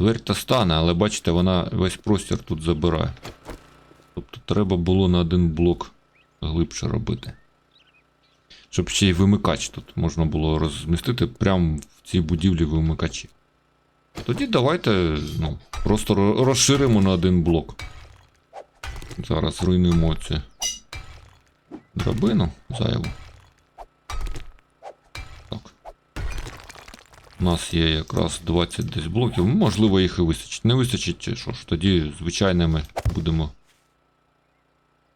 Дверь та стане, але бачите, вона весь простір тут забирає. Тобто треба було на один блок глибше робити. Щоб ще й вимикач тут можна було розмістити прямо в цій будівлі вимикачі. Тоді давайте ну, просто розширимо на один блок. Зараз зруйнуємо цю драбину зайву. У нас є якраз 20 десь блоків. Можливо, їх і вистачить. Не вистачить, чи що ж, тоді звичайними будемо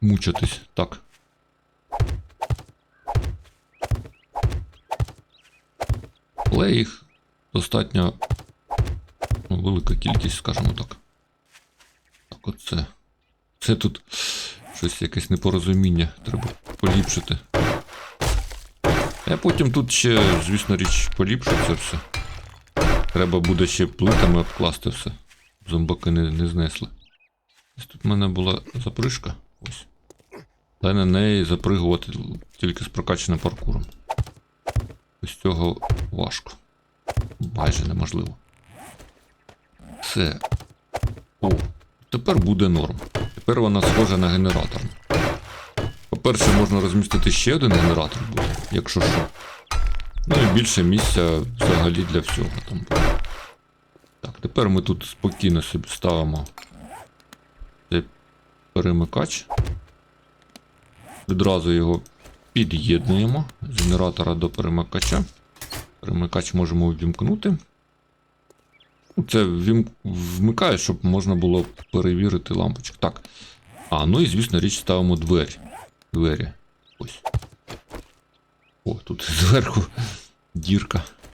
мучитись. Так. Але їх достатньо ну, велика кількість, скажімо так. Так, оце. Це тут щось якесь непорозуміння. Треба поліпшити. Я потім тут ще, звісно річ, поліпшу це все. Треба буде ще плитами обкласти все. Зомбаки не, не знесли. Ось тут в мене була запришка. Ось. Але на неї запригувати тільки з прокачаним паркуром. Ось цього важко. Майже неможливо. Все. О, тепер буде норм. Тепер вона схожа на генератор. По-перше, можна розмістити ще один генератор буде, якщо що. Ну і більше місця взагалі для всього там. Так, тепер ми тут спокійно собі ставимо цей перемикач. Відразу його під'єднуємо з генератора до перемикача. Перемикач можемо ввімкнути. Ну, Це вмикає, щоб можна було перевірити лампочку. Так. А, ну і звісно річ ставимо двері. Двері. Ось. О, тут зверху дірка.